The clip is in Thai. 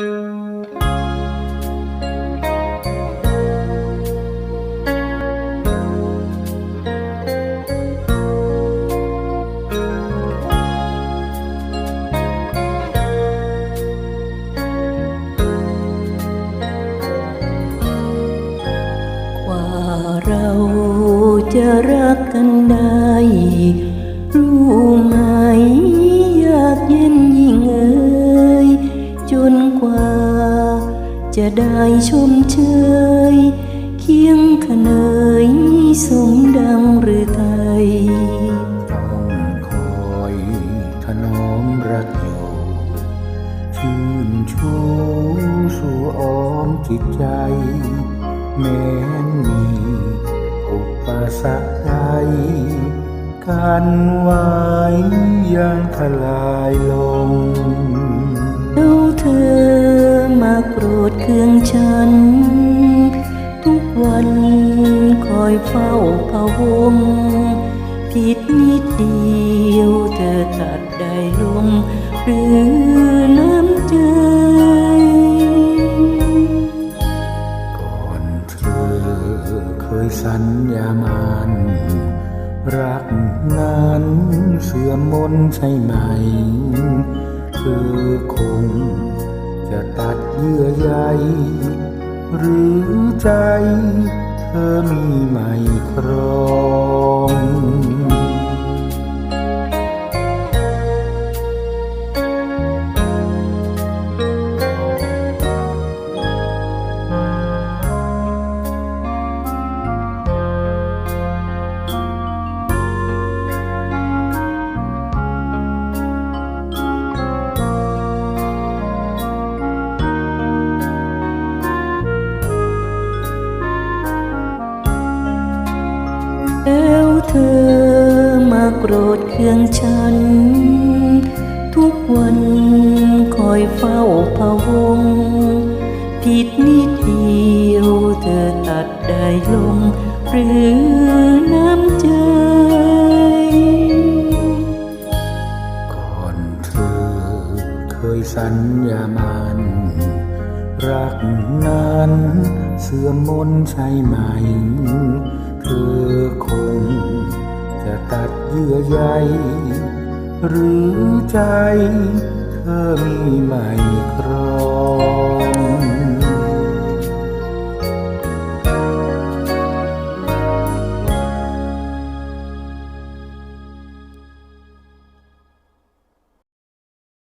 กว่าเราจะรักกันได้ รู้ไหมอยากเย็นยิ่งเอ่ยจน กว่า จะได้ชมเชย เคียงขนเนยสมดังหรือไทยต้องคอยถนอมรักอยู่ชื่นชูสู่อ้อมจิตใจ แม้นมีอุปสรรคใดกันไว้ยังทลายลง รธเคืองฉัน ทุกวันคอยเฝ้าพะวง ผิดนิดเดียวเธอตัดได้ลง หรือน้ำใจก่อนเธอเคยสัญญามันรักนั้นเสื่อมมนใช่ไหมเธอคง จะตัดเยื่อใยหรือใจ เธอมีไหมครอง แล้วเธอมาโกรธเคืองฉัน ทุกวันคอยเฝ้าพะวง ผิดนิดเดียวเธอตัดได้ลง หรือน้ำใจก่อนเธอเคยสัญญามันรักนั้นเสื่อมมนใช่ไหม อใยหรือใจเธอมีไม่ครอง